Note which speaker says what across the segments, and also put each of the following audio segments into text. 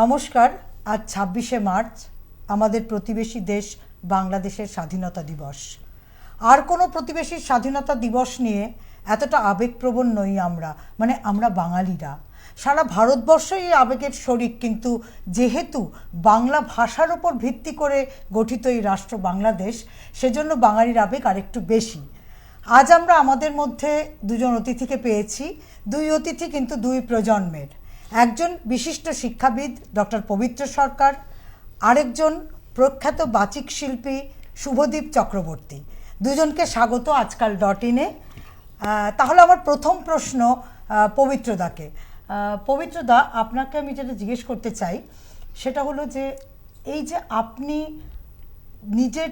Speaker 1: নমস্কার, আজ ছাব্বিশে মার্চ, আমাদের প্রতিবেশী দেশ বাংলাদেশের স্বাধীনতা দিবস। আর কোনো প্রতিবেশীর স্বাধীনতা দিবস নিয়ে এতটা আবেগপ্রবণ নই আমরা মানে আমরা বাঙালিরা। সারা ভারতবর্ষই এই আবেগের শরিক, কিন্তু যেহেতু বাংলা ভাষার ওপর ভিত্তি করে গঠিত এই রাষ্ট্র বাংলাদেশ, সেজন্য বাঙালির আবেগ আরেকটু বেশি। আজ আমরা আমাদের মধ্যে দুজন অতিথিকে পেয়েছি, দুই অতিথি কিন্তু দুই প্রজন্মের। একজন বিশিষ্ট শিক্ষাবিদ, ডক্টর পবিত্র সরকার, আরেকজন প্রখ্যাত বাচিক শিল্পী শুভদীপ চক্রবর্তী। দুজনকে স্বাগত আজকাল ডট ইনে তাহলে আমার প্রথম প্রশ্ন পবিত্রদাকে পবিত্রদা আপনাকে আমি যেটা জিজ্ঞেস করতে চাই, সেটা হলো যে এই যে আপনি নিজের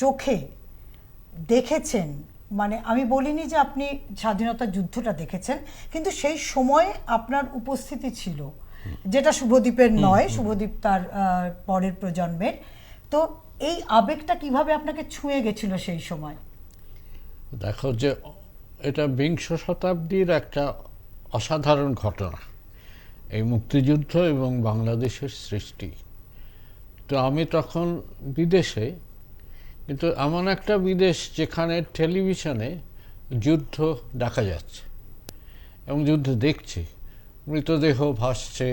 Speaker 1: চোখে দেখেছেন মানে আমি বলিনি যে আপনি স্বাধীনতা যুদ্ধটা দেখেছেন কিন্তু সেই সময়ে আপনার উপস্থিতি ছিল যেটা শুভদীপের নয় শুভদীপ তার পরের প্রজন্মের। তো এই আবেগটা কীভাবে আপনাকে ছুঁয়ে গেছিল সেই সময়?
Speaker 2: দেখো যে এটা বিংশ শতাব্দীর একটা অসাধারণ ঘটনা এই মুক্তিযুদ্ধ এবং বাংলাদেশের সৃষ্টি। তো আমি তখন বিদেশে কিন্তু এমন একটা বিদেশ যেখানে টেলিভিশনে যুদ্ধ দেখা যাচ্ছে এবং যুদ্ধ দেখছি। মৃতদেহ ভাসছে।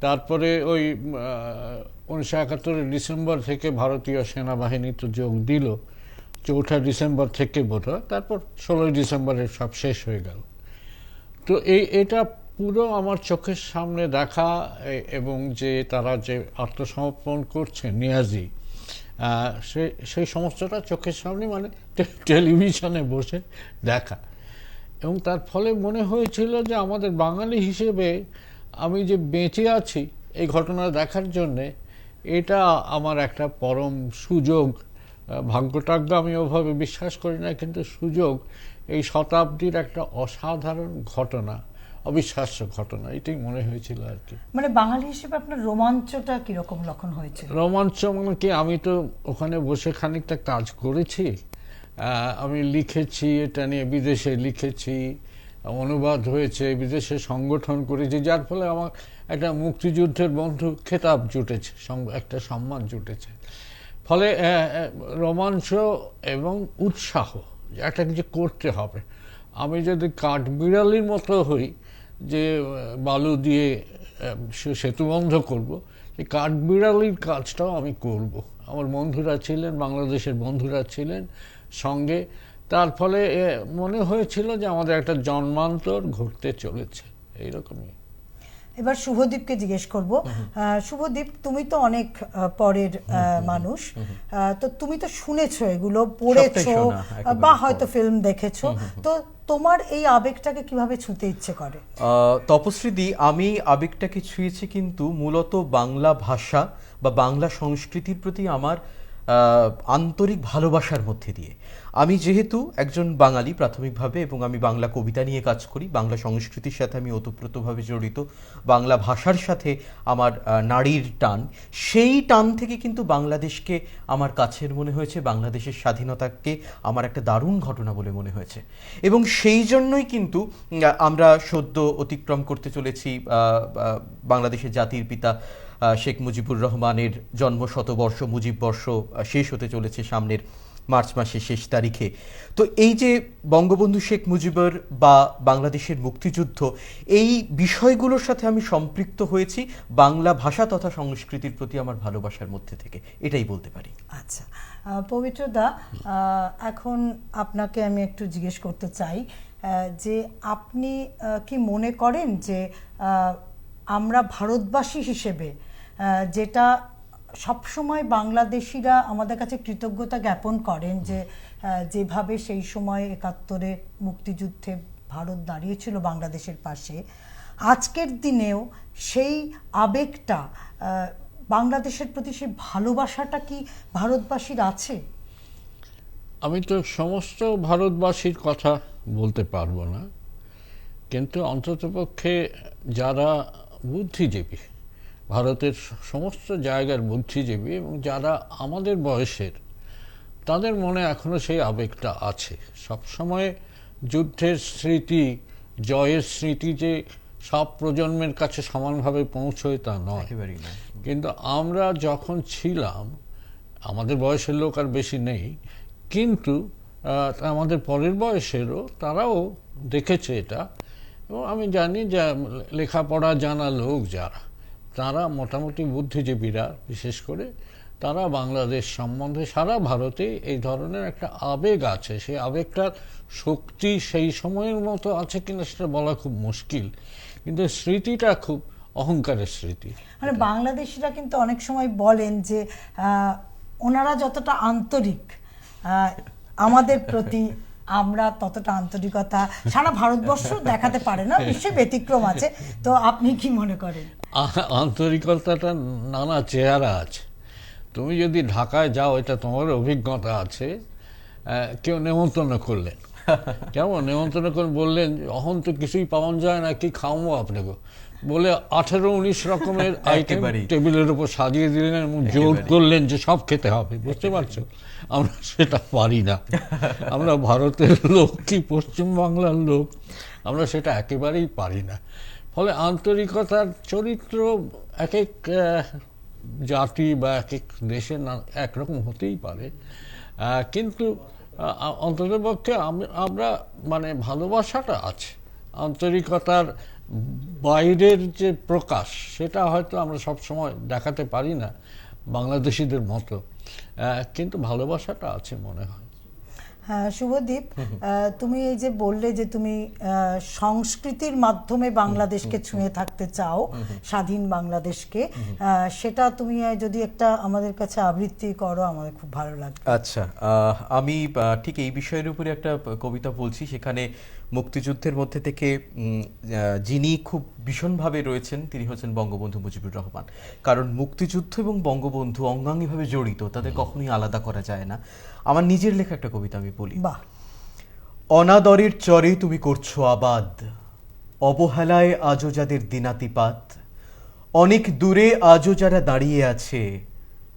Speaker 2: তারপরে ওই উনিশশো একাত্তরের ডিসেম্বর থেকে ভারতীয় সেনাবাহিনী তো যোগ দিল। চৌঠা ডিসেম্বর থেকে বোধ তারপর ষোলোই ডিসেম্বরে সব শেষ হয়ে গেল। তো এই, এটা পুরো আমার চোখের সামনে দেখা এবং যে তারা যে আত্মসমর্পণ করছে নিয়াজি সে, সেই সমস্তটা চোখের সামনে মানে টেলিভিশনে বসে দেখা। এবং তার ফলে মনে হয়েছিল যে আমাদের বাঙালি হিসেবে আমি যে বেঁচে আছি এই ঘটনা দেখার জন্যে, এটা আমার একটা পরম সুযোগ। ভাগ্যটাগ্য আমি ওভাবে বিশ্বাস করি না, কিন্তু সুযোগ এই শতাব্দীর একটা অসাধারণ ঘটনা। অবিশ্বাস্য ঘটনা এটাই মনে হয়েছিল আর কি।
Speaker 1: মানে বাঙালি হিসেবে আপনার রোমাঞ্চটা কীরকম লক্ষণ হয়েছে?
Speaker 2: রোমাঞ্চ মানে কি আমি তো ওখানে বসে খানিকটা কাজ করেছি আমি লিখেছি এটা নিয়ে বিদেশে লিখেছি অনুবাদ হয়েছে বিদেশে সংগঠন করেছি যার ফলে আমার একটা মুক্তিযুদ্ধের বন্ধু খেতাব জুটেছে একটা সম্মান জুটেছে। ফলে রোমাঞ্চ এবং উৎসাহ একটা কিছু করতে হবে। আমি যদি কাঠবিড়ালির মতো হই যে বালু দিয়ে সেতু বন্ধ করব, এই কাঠবিড়ালির কাজটাও আমি করব। আমার বন্ধুরা ছিলেন, বাংলাদেশের বন্ধুরা ছিলেন সঙ্গে। তার ফলে মনে হয়েছিল যে আমাদের একটা জন্মান্তর ঘটতে চলেছে, এইরকমই।
Speaker 1: এবার শুভদীপকে জিজ্ঞেস করব। শুভদীপ তুমি তো অনেক পরের মানুষ। তো তুমি তো শুনেছো এগুলো পড়েছো বা হয়তো ফিল্ম দেখেছ। তো তোমার এই আবেগটাকে কীভাবে ছুঁতে ইচ্ছে করে?
Speaker 3: আহ, তপশ্রীদি আমি আবেগটাকে ছুঁয়েছি কিন্তু মূলত বাংলা ভাষা বা বাংলা সংস্কৃতির প্রতি আমার আন্তরিক ভালোবাসার মধ্যে দিয়ে। আমি যেহেতু একজন বাঙালি প্রাথমিকভাবে এবং আমি বাংলা কবিতা নিয়ে কাজ করি, বাংলা সংস্কৃতির সাথে আমি ওতপ্রোতভাবে জড়িত, বাংলা ভাষার সাথে আমার নারীর টান, সেই টান থেকে কিন্তু বাংলাদেশকে আমার কাছের মনে হয়েছে, বাংলাদেশের স্বাধীনতাকে আমার একটা দারুণ ঘটনা বলে মনে হয়েছে। এবং সেই জন্যই কিন্তু আমরা সদ্য অতিক্রম করতে চলেছি বাংলাদেশের জাতির পিতা শেখ মুজিবুর রহমানের জন্ম শতবর্ষ মুজিব বর্ষ শেষ হতে চলেছে সামনের মার্চ মাসের শেষ তারিখে। তো এই যে বঙ্গবন্ধু শেখ মুজিবর বা বাংলাদেশের মুক্তিযুদ্ধ, এই বিষয়গুলোর সাথে আমি সম্পৃক্ত হয়েছি বাংলা ভাষা তথা সংস্কৃতির প্রতি আমার ভালোবাসার মধ্যে থেকে। এটাই বলতে পারি।
Speaker 1: আচ্ছা পবিত্রদা এখন আপনাকে আমি একটু জিজ্ঞেস করতে চাই যে আপনি কি মনে করেন যে আমরা ভারতবাসী হিসেবে যেটা সবসময় বাংলাদেশিরা আমাদের কাছে কৃতজ্ঞতা জ্ঞাপন করেন যে যেভাবে সেই সময় একাত্তরে মুক্তিযুদ্ধে ভারত দাঁড়িয়েছিল বাংলাদেশের পাশে, আজকের দিনেও সেই আবেগটা বাংলাদেশের প্রতি সেই ভালোবাসাটা কি ভারতবাসীর আছে?
Speaker 2: আমি তো সমস্ত ভারতবাসীর কথা বলতে পারব না, কিন্তু অন্ততপক্ষে যারা বুদ্ধিজীবী ভারতের সমস্ত জায়গার বুদ্ধিজীবী এবং যারা আমাদের বয়সের তাদের মনে এখনও সেই আবেগটা আছে। সবসময় যুদ্ধের স্মৃতি জয়ের স্মৃতি যে সব প্রজন্মের কাছে সমানভাবে পৌঁছয় তা নয়। কিন্তু আমরা যখন ছিলাম আমাদের বয়সের লোক আর বেশি নেই কিন্তু আমাদের পরের বয়সেরও তারাও দেখেছে এটা। এবং আমি জানি যে লেখাপড়া জানা লোক যারা তারা মোটামুটি বুদ্ধিজীবীরা, বিশেষ করে তারা বাংলাদেশ সম্বন্ধে সারা ভারতে এই ধরনের একটা আবেগ আছে। সেই আবেগটার শক্তি সেই সময়ের মতো আছে কিনা সেটা বলা খুব মুশকিল। কিন্তু স্মৃতিটা খুব অহংকারের স্মৃতি।
Speaker 1: মানে বাংলাদেশিরা কিন্তু অনেক সময় বলেন যে ওনারা যতটা আন্তরিক আমাদের প্রতি আমরা ততটা আন্তরিকতা সারা ভারতবর্ষ দেখাতে পারে না বিশ্বে ব্যতিক্রম আছে। তো আপনি কি মনে করেন?
Speaker 2: আন্তরিকতাটা নানা চেহারা আছে। তুমি যদি ঢাকায় যাও এটা তোমার অভিজ্ঞতা আছে। কেউ নেমন্তন্ন করলেন। কেমন? নেমন্তন্ন করে বললেন অহন তো কিছুই পাওয়া যায় না কি খাওয়াবো আপনাকে? বলে আঠেরো উনিশ রকমের আইটেম টেবিলের উপর সাজিয়ে দিলেন এবং জোর করলেন যে সব খেতে হবে বুঝতে পারছ? আমরা সেটা পারি না। আমরা ভারতের লোক কি পশ্চিমবাংলার লোক? আমরা সেটা একেবারেই পারি না। ফলে আন্তরিকতার চরিত্র এক এক জাতি বা এক এক দেশে না একরকম হতেই পারে। কিন্তু অন্ততপক্ষে আমরা মানে ভালোবাসাটা আছে। আন্তরিকতার বাইরের যে প্রকাশ সেটা হয়তো আমরা সব সময় দেখাতে পারি না বাংলাদেশিদের মতো। কিন্তু ভালোবাসাটা আছে মনে হয়।
Speaker 1: হ্যাঁ শুভদীপ তুমি এই যে বললে যে তুমি আহ, সংস্কৃতির মাধ্যমে বাংলাদেশকে ছুঁয়ে থাকতে চাও স্বাধীন বাংলাদেশকে সেটা তুমি যদি একটা আমাদের কাছে আবৃত্তি করো আমাদের খুব ভালো লাগবে।
Speaker 3: আচ্ছা আহ, আমি ঠিক এই বিষয়ের উপরে একটা কবিতা বলছি সেখানে মুক্তিযুদ্ধের মধ্যে থেকে যিনি খুব ভীষণভাবে রয়েছেন তিনি হচ্ছেন বঙ্গবন্ধু মুজিবুর রহমান। কারণ মুক্তিযুদ্ধ এবং বঙ্গবন্ধু অঙ্গাঙ্গিভাবে জড়িত তাদের কখনোই আলাদা করা যায় না। আমার নিজের লেখা একটা কবিতা আমি বলি।
Speaker 1: বাহ।
Speaker 3: অনাদরের চরে তুমি করছ আবাদ অবহেলায় আজও যাদের দিনাতিপাত অনেক দূরে আজও যারা দাঁড়িয়ে আছে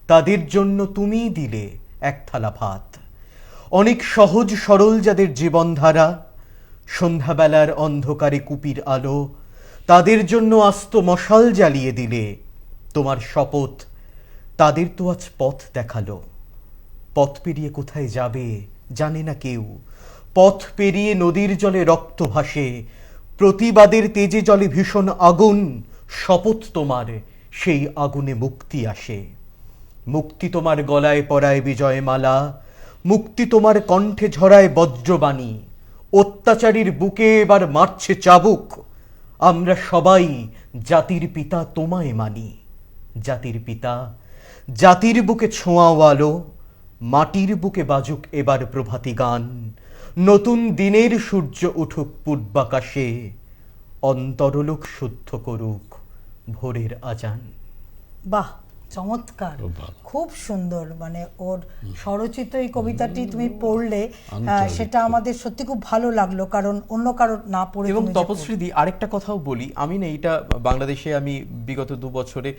Speaker 3: তাদের জন্য তুমিই দিলে এক থালা ভাত। অনেক সহজ সরল যাদের জীবনধারা সন্ধ্যাবেলার অন্ধকারে কুপির আলো তাদের জন্য আস্ত মশাল জ্বালিয়ে দিলে তোমার শপথ। তাদের তো আজ পথ দেখাল। পথ পেরিয়ে কোথায় যাবে জানে না কেউ। পথ পেরিয়ে নদীর জলে রক্ত ভাসে, প্রতিবাদের তেজে জলে ভীষণ আগুন, শপথ তোমার, সেই আগুনে মুক্তি আসে। মুক্তি তোমার গলায় পরায় বিজয় মালা মুক্তি তোমার কণ্ঠে ঝরায় বজ্রবাণী। অত্যাচারীর বুকে এবার মারছে চাবুক। আমরা সবাই জাতির পিতা তোমায় মানি। জাতির পিতা, জাতির বুকে ছোঁয়াও আলো মাটির বুকে বাজুক এবার প্রভাতী গান। নতুন দিনের সূর্য উঠুক পূর্বাকাশে, অন্তরলোক শুদ্ধ করুক ভোরের আজান।
Speaker 1: বাহ! চমৎকার।
Speaker 2: খুব
Speaker 1: সুন্দর মানে ওর স্বরচিত এই কবিতাটি তুমি পড়লে সেটা আমাদের সত্যি খুব ভালো লাগল কারণ অন্য কারোর না পড়ে
Speaker 3: এবং তপশ্রীদি আরেকটা কথাও বলি আমি না এটা বাংলাদেশে আমি বিগত দু বছরে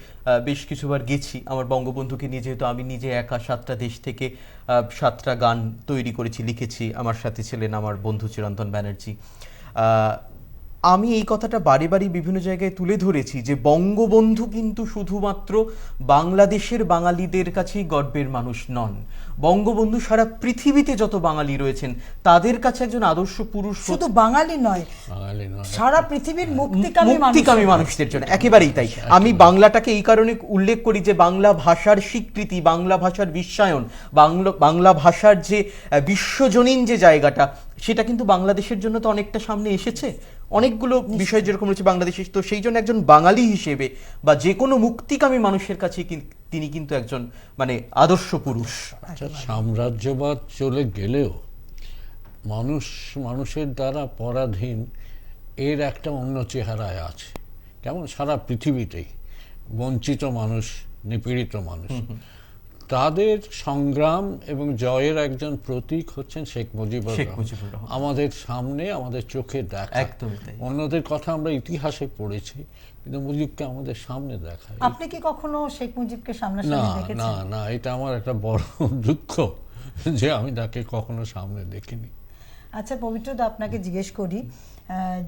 Speaker 3: বেশ কিছুবার গেছি। আমার বঙ্গবন্ধুকে নিয়ে যেহেতু আমি নিজে একা সাতটা দেশ থেকে আহ, সাতটা গান তৈরি করেছি লিখেছি। আমার সাথে ছিলেন আমার বন্ধু চিরন্তন ব্যানার্জি। আমি এই কথাটা বারে বারে বিভিন্ন জায়গায় তুলে ধরেছি যে বঙ্গবন্ধু কিন্তু শুধুমাত্র বাংলাদেশের বাঙালিদের কাছেই গর্বের মানুষ নন। বঙ্গবন্ধু সারা পৃথিবীতে যত বাঙালি রয়েছেন তাদের কাছে একজন আদর্শ পুরুষ
Speaker 1: শুধু বাঙালি নয় সারা পৃথিবীর মুক্তিকামী
Speaker 3: মুক্তিকামী মানুষদের জন্য। একেবারেই তাই। আমি বাংলাটাকে এই কারণে উল্লেখ করি যে বাংলা ভাষার স্বীকৃতি বাংলা ভাষার বিশ্বায়ন বাংলা বাংলা ভাষার যে বিশ্বজনীন যে জায়গাটা সেটা কিন্তু বাংলাদেশের জন্য তো অনেকটা সামনে এসেছে। অনেকগুলো বিষয় যেরকম রয়েছে বাংলাদেশে তো সেই জন্য একজন বাঙালি হিসেবে বা যে কোনো মুক্তিকামী মানুষের কাছে তিনি কিন্তু একজন মানে আদর্শ পুরুষ।
Speaker 2: আচ্ছা সাম্রাজ্যবাদ চলে গেলেও মানুষ মানুষের দ্বারা পরাধীন এর একটা অন্য চেহারায় আছে। কেমন? সারা পৃথিবীতেই বঞ্চিত মানুষ নিপীড়িত মানুষ। তাদের সংগ্রাম এবং জয়ের একজন প্রতীক হচ্ছেন শেখ মুজিবুর রহমান। আমাদের সামনে আমাদের চোখে দেখা। অন্যদের কথা আমরা ইতিহাসে পড়েছি কিন্তু মুজিবকে আমাদের সামনে দেখায়
Speaker 1: আপনি কি কখনো শেখ মুজিবকে
Speaker 2: না
Speaker 1: সামনাসামনি
Speaker 2: না না এটা আমার একটা বড় দুঃখ যে আমি তাকে কখনো সামনে দেখিনি।
Speaker 1: আচ্ছা পবিত্রদা আপনাকে জিজ্ঞেস করি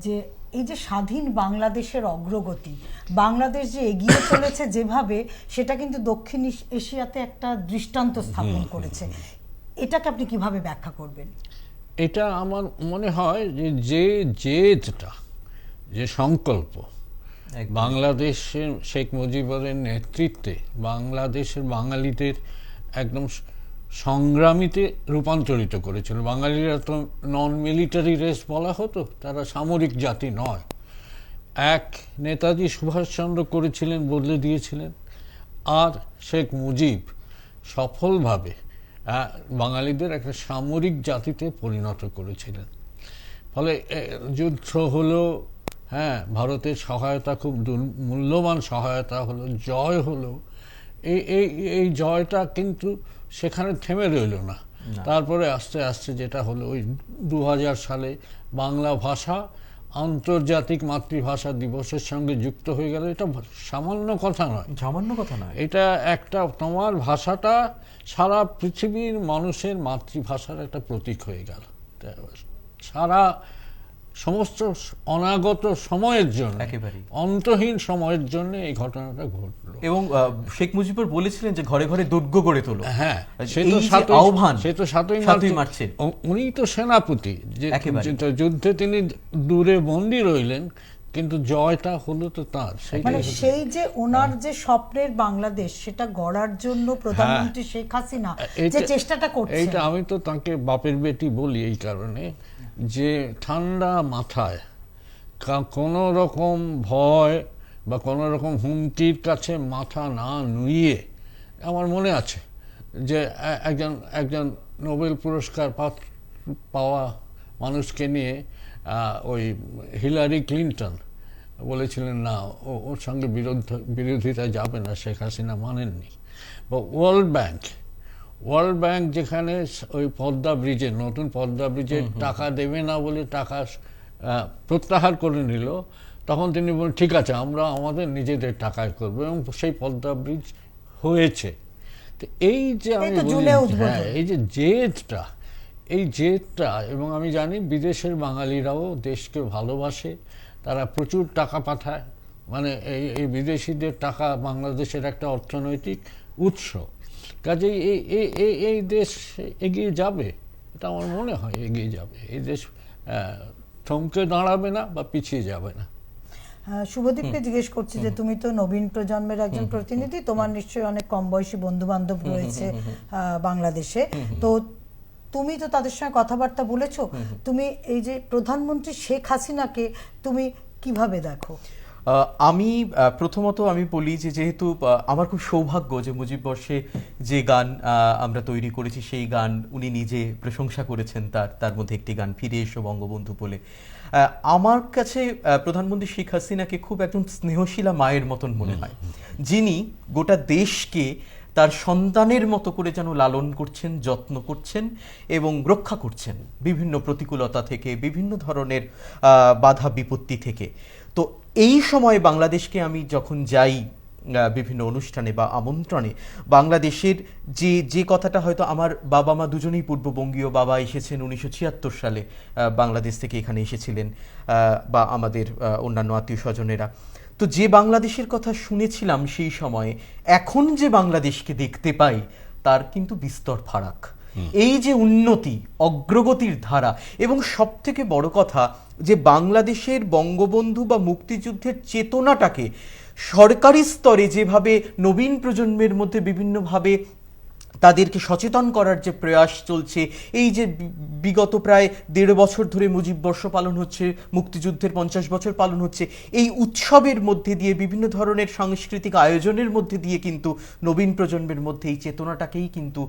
Speaker 1: যে এই যে স্বাধীন বাংলাদেশের অগ্রগতি বাংলাদেশ যে এগিয়ে চলেছে যেভাবে সেটা কিন্তু দক্ষিণ এশিয়াতে একটা দৃষ্টান্ত স্থাপন করেছে। এটাকে আপনি কীভাবে ব্যাখ্যা করবেন?
Speaker 2: এটা আমার মনে হয় যে যে জেদটা যে সংকল্প বাংলাদেশের শেখ মুজিবুরের নেতৃত্বে বাংলাদেশের বাঙালিদের একদম সংগ্রামীতে রূপান্তরিত করেছিল। বাঙালিরা তো নন মিলিটারি রেস বলা হতো, তারা সামরিক জাতি নয়। এক নেতাজি সুভাষচন্দ্র করেছিলেন, বদলে দিয়েছিলেন। আর শেখ মুজিব সফলভাবে বাঙালিদের একটা সামরিক জাতিতে পরিণত করেছিলেন। ফলে যুদ্ধ হলো হ্যাঁ ভারতের সহায়তা খুব মূল্যবান সহায়তা হলো, জয় হলো। এই এই জয়টা কিন্তু সেখানে থেমে রইল না। তারপরে আস্তে আস্তে যেটা হলো ওই দু হাজার সালে বাংলা ভাষা আন্তর্জাতিক মাতৃভাষা দিবসের সঙ্গে যুক্ত হয়ে গেল। এটা সামান্য কথা নয়।
Speaker 3: সামান্য কথা নয়।
Speaker 2: এটা একটা তোমার ভাষাটা সারা পৃথিবীর মানুষের মাতৃভাষার একটা প্রতীক হয়ে গেল। সারা সমস্ত অনাগত সময়ের জন্য
Speaker 3: একেবারেই।
Speaker 2: অন্তহীন সময়ের জন্য এই ঘটনাটা ঘটলো।
Speaker 3: এবং শেখ মুজিবুর বলেছিলেন যে ঘরে ঘরে দুর্গ গড়ে তোলো।
Speaker 2: হ্যাঁ সে তো
Speaker 3: আহ্বান
Speaker 2: সে তো সাতই
Speaker 3: সাতই
Speaker 2: মার্চে উনি তো সেনাপতি যে
Speaker 3: একেবারে।
Speaker 2: যুদ্ধে তিনি দূরে বন্দী রইলেন কিন্তু জয়টা হলো তো তার।
Speaker 1: মানে সেই যে ওনার যে স্বপ্নের বাংলাদেশ সেটা গড়ার জন্য প্রধানমন্ত্রী শেখ হাসিনা যে চেষ্টাটা করছে
Speaker 2: এইটা আমি তো তাকে বাপের বেটি বলি এই কারণে। যে ঠান্ডা মাথায় কোনো রকম ভয় বা কোনো রকম হুমকির কাছে মাথা না নুইয়ে, আমার মনে আছে যে একজন একজন নোবেল পুরস্কার পাওয়া মানুষকে নিয়ে ওই হিলারি ক্লিন্টন বলেছিলেন, না, ও- ওর সঙ্গে বিরোধ বিরোধিতা যাবে না, শেখ হাসিনা মানেননি। বা ওয়ার্ল্ড ব্যাংক ওয়ার্ল্ড ব্যাংক যেখানে ওই পদ্মা ব্রিজে নতুন পদ্মা ব্রিজে টাকা দেবে না বলে টাকা প্রত্যাহার করে নিল তখন তিনি বলেন ঠিক আছে আমরা আমাদের নিজেদের টাকায় করব। এবং সেই পদ্মা ব্রিজ হয়েছে। তো এই যে আমি। হ্যাঁ, এই যে জেদটা এই জেদটা এবং আমি জানি বিদেশের বাঙালিরাও দেশকে ভালোবাসে তারা প্রচুর টাকা পাঠায় মানে এই এই বিদেশিদের টাকা বাংলাদেশের একটা অর্থনৈতিক উৎস। কাজেই এই এই এই দেশ এগিয়ে যাবে এটা আমার মনে হয় এগিয়ে যাবে। এই দেশ থমকে দাঁড়াবে না বা পিছিয়ে যাবে না।
Speaker 1: শুভদীপকে জিজ্ঞেস করছি যে তুমি তো নবীন প্রজন্মের একজন প্রতিনিধি তোমার নিশ্চয়ই অনেক কম বয়সী বন্ধু বান্ধব রয়েছে বাংলাদেশে। তো তুমি তো তাদের সঙ্গে কথাবার্তা বলেছ তুমি এই যে প্রধানমন্ত্রী শেখ হাসিনাকে তুমি কীভাবে দেখো?
Speaker 3: আমি প্রথমত আমি বলি যে যেহেতু আমার খুব সৌভাগ্য যে মুজিব বর্ষে যে গান আমরা তৈরি করেছি সেই গান উনি নিজে প্রশংসা করেছেন তার তার মধ্যে একটি গান ফিরে এসো বঙ্গবন্ধু বলে। আমার কাছে প্রধানমন্ত্রী শেখ হাসিনাকে খুব একজন স্নেহশীলা মায়ের মতন মনে হয়। যিনি গোটা দেশকে তার সন্তানের মতো করে যেন লালন করছেন যত্ন করছেন এবং রক্ষা করছেন বিভিন্ন প্রতিকূলতা থেকে বিভিন্ন ধরনের বাধা বিপত্তি থেকে। তো এই সময় বাংলাদেশকে আমি যখন যাই বিভিন্ন অনুষ্ঠানে বা আমন্ত্রণে, বাংলাদেশের যে যে কথাটা হয়তো আমার বাবা মা দুজনেই পূর্ববঙ্গীয় বাবা এসেছেন উনিশশো ছিয়াত্তর সালে বাংলাদেশ থেকে এখানে এসেছিলেন বা আমাদের অন্যান্য আত্মীয় স্বজনেরা। তো যে বাংলাদেশের কথা শুনেছিলাম সেই সময়ে, এখন যে বাংলাদেশকে দেখতে পাই, তার কিন্তু বিস্তর ফারাক। এই যে উন্নতি, অগ্রগতির ধারা, এবং সব থেকে বড় কথা যে বাংলাদেশের বঙ্গবন্ধু বা মুক্তিযুদ্ধের চেতনাটাকে সরকারি স্তরে যেভাবে নবীন প্রজন্মের মধ্যে বিভিন্নভাবে তাদেরকে সচেতন করার যে প্রয়াস চলছে, এই যে বিগত প্রায় দেড় বছর ধরে মুজিব বর্ষ পালন হচ্ছে, মুক্তিযুদ্ধের পঞ্চাশ বছর পালন হচ্ছে, এই উৎসবের মধ্যে দিয়ে, বিভিন্ন ধরনের সাংস্কৃতিক আয়োজনের মধ্যে দিয়ে কিন্তু নবীন প্রজন্মের মধ্যে এই চেতনাটাকেই কিন্তু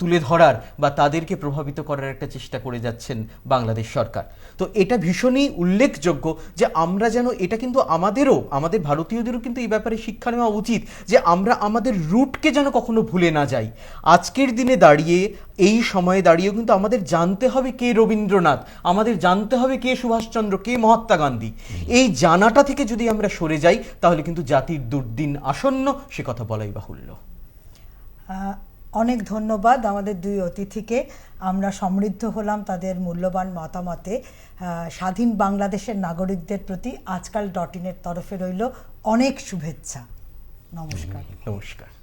Speaker 3: তুলে ধরার বা তাদেরকে প্রভাবিত করার একটা চেষ্টা করে যাচ্ছেন বাংলাদেশ সরকার। তো এটা ভীষণই উল্লেখযোগ্য যে আমরা যেন এটা কিন্তু আমাদেরও, আমাদের ভারতীয়দেরও কিন্তু এই ব্যাপারে শিক্ষা নেওয়া উচিত যে আমরা আমাদের রুটকে যেন কখনো ভুলে না যাই। আজকের দিনে দাঁড়িয়ে এই সময়ে দাঁড়িয়েও কিন্তু আমাদের জানতে হবে কে রবীন্দ্রনাথ আমাদের জানতে হবে কে সুভাষচন্দ্র কে মহাত্মা গান্ধী। এই জানাটা থেকে যদি আমরা সরে যাই তাহলে কিন্তু জাতির দুর্দিন আসন্ন সে কথা বলাই বাহুল্য।
Speaker 1: অনেক ধন্যবাদ আমাদের দুই অতিথিকে। আমরা সমৃদ্ধ হলাম তাদের মূল্যবান মতামতে। স্বাধীন বাংলাদেশের নাগরিকদের প্রতি আজকাল ডট ইনের তরফে রইল অনেক শুভেচ্ছা। নমস্কার।
Speaker 3: নমস্কার।